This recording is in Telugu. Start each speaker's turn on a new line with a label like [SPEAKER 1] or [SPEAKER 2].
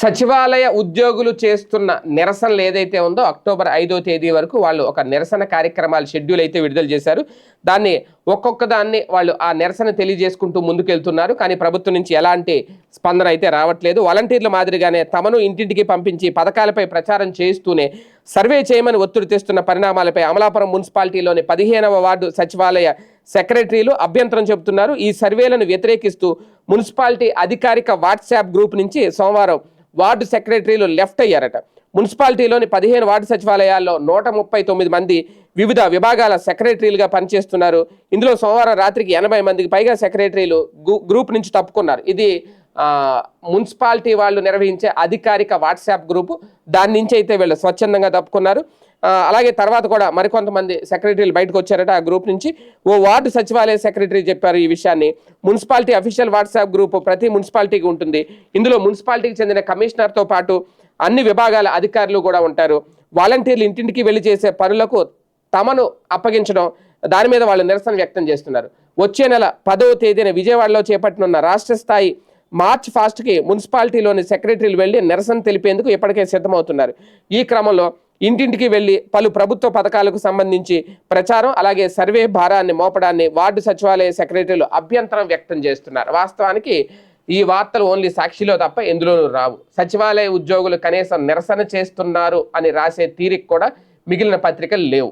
[SPEAKER 1] సచివాలయ ఉద్యోగులు చేస్తున్న నిరసనలు ఏదైతే ఉందో అక్టోబర్ ఐదో తేదీ వరకు వాళ్ళు ఒక నిరసన కార్యక్రమాలు షెడ్యూల్ అయితే విడుదల చేశారు. దాన్ని ఒక్కొక్క దాన్ని వాళ్ళు ఆ నిరసన తెలియజేసుకుంటూ ముందుకెళ్తున్నారు. కానీ ప్రభుత్వం నుంచి ఎలాంటి స్పందన అయితే రావట్లేదు. వాలంటీర్ల మాదిరిగానే తమను ఇంటింటికి పంపించి పథకాలపై ప్రచారం చేస్తూనే సర్వే చేయమని ఒత్తిడి తెస్తున్న పరిణామాలపై అమలాపురం మున్సిపాలిటీలోని పదిహేనవ వార్డు సచివాలయ సెక్రటరీలు అభ్యంతరం చెబుతున్నారు. ఈ సర్వేలను వ్యతిరేకిస్తూ మున్సిపాలిటీ అధికారిక వాట్సాప్ గ్రూప్ నుంచి సోమవారం వార్డు సెక్రటరీలు లెఫ్ట్ అయ్యారట. మున్సిపాలిటీలోని పదిహేను వార్డు సచివాలయాల్లో నూట ముప్పై తొమ్మిది మంది వివిధ విభాగాల సెక్రటరీలుగా పనిచేస్తున్నారు. ఇందులో సోమవారం రాత్రికి ఎనభై మందికి పైగా సెక్రటరీలు గ్రూప్ నుంచి తప్పుకున్నారు. ఇది మున్సిపాలిటీ వాళ్ళు నిర్వహించే అధికారిక వాట్సాప్ గ్రూపు. దాని నుంచి అయితే వీళ్ళు స్వచ్ఛందంగా తప్పుకున్నారు. అలాగే తర్వాత కూడా మరికొంతమంది సెక్రటరీలు బయటకు వచ్చారట ఆ గ్రూప్ నుంచి. ఓ వార్డు సచివాలయ సెక్రటరీ చెప్పారు ఈ విషయాన్ని. మున్సిపాలిటీ అఫీషియల్ వాట్సాప్ గ్రూప్ ప్రతి మున్సిపాలిటీకి ఉంటుంది. ఇందులో మున్సిపాలిటీకి చెందిన కమిషనర్తో పాటు అన్ని విభాగాల అధికారులు కూడా ఉంటారు. వాలంటీర్లు ఇంటింటికి వెళ్ళి చేసే పనులకు తమను అప్పగించడం దాని మీద వాళ్ళు నిరసన వ్యక్తం చేస్తున్నారు. వచ్చే నెల పదవ తేదీన విజయవాడలో చేపట్టనున్న రాష్ట్ర స్థాయి మార్చ్ ఫాస్ట్కి మున్సిపాలిటీలోని సెక్రటరీలు వెళ్ళి నిరసన తెలిపేందుకు ఇప్పటికే సిద్ధమవుతున్నారు. ఈ క్రమంలో ఇంటింటికి వెళ్ళి పలు ప్రభుత్వ పథకాలకు సంబంధించి ప్రచారం అలాగే సర్వే భారాన్ని మోపడాన్ని వార్డు సచివాలయ సెక్రటరీలు అభ్యంతరం వ్యక్తం చేస్తున్నారు. వాస్తవానికి ఈ వార్తలు ఓన్లీ సాక్షిలో తప్ప ఎందులోనూ రావు. సచివాలయ ఉద్యోగులు కనీసం నిరసన చేస్తున్నారు అని రాసే తీరిక కూడా మిగిలిన పత్రికలు లేవు.